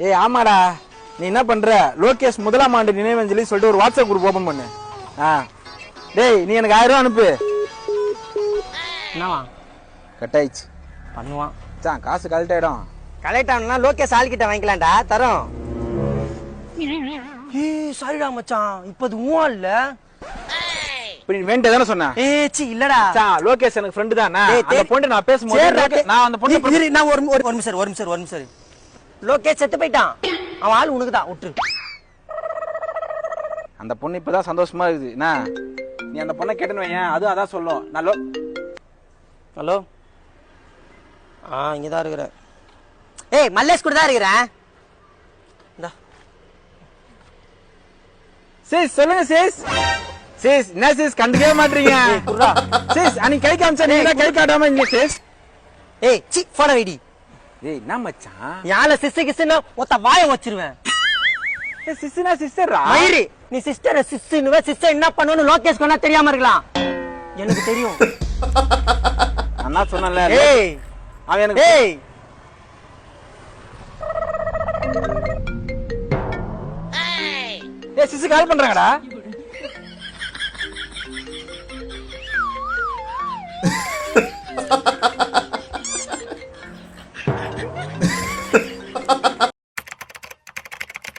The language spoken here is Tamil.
ஏய் ஆமாடா. நீ என்ன பண்ற? லோகேஷ் முதலாம் ஆண்டு நினைவஞ்சலி சொல்லிட்டு ஒரு வாட்ஸ்அப் குரூப் ஓபன் பண்ணு. ஆ. டேய் நீ எனக்கு ஆயிரம் ரூபா அனுப்பு. என்னவா? கட் ஆயிடுச்சு பண்ணுவான். மச்சான் காசு கலெக்ட் ஆயிடும். கலெக்ட் ஆனா லோகேஷ் ஆள்கிட்ட வாங்கிக்கலாம்டா. தரோம். ஏய் சாரிடா மச்சான். இப்போ அது உன் இல்ல இப்ப நீ வேண்டிய தானே சொன்ன? ஏய் சி இல்லடா. மச்சான் லோகேஷ் எனக்கு ஃப்ரெண்டு தானே? அந்த. பொண்ணு நான் பேசும்போது நான் அந்த பொண்ணு நான் ஒரு ஒரு ஒரு நிமிஷம் ஒரு நிமிஷம் ஒரு நிமிஷம் லோகேஷ் செத்து போயிட்டான். அவன் ஆள் உனக்கு தான் விட்டுரு. அந்த பொண்ணு இப்பதான் சந்தோஷமா இருக்குது. என்ன? நீ அந்த பொண்ணை கேட்டேன்னு வையேன். அதுவும் அதான் சொல்லும். நான் லோ ஹலோ? ஆ இங்கே தான் இருக்கிறேன். ஏய் மல்லேஷ் கூட தான் இருக்கிறேன். இந்தா. சீஸ் சொல்லுங்க சீஸ் சீஸ் என்ன சீஸ் கண்டுக்கவே மாட்டீங்க. சீஸ் அன்னைக்கு கை காமிச்சா நீங்க கை காட்டாம இல்ல சீஸ் ஏய் சி போன வைடி. ஏய் என்ன மச்சான்? யால சிஸ்டர் கிஸ்டர்னா ஒத்த வாயை வச்சிருவேன். ஏய் சிஸ்னா சிஸ்டரா? மயிரி நீ சிஸ்டரை சிஸ்டர்னுவ சிஸ்டர் என்ன பண்ணுன்னு லோகேஷ் கொண்டா தெரியாம இருக்கலாம். எனக்கு தெரியும். தான் சொன்னேன்ல ஏய் அவன் எனக்கு ஏய். ஏய். Sis call பண்றாங்கடா.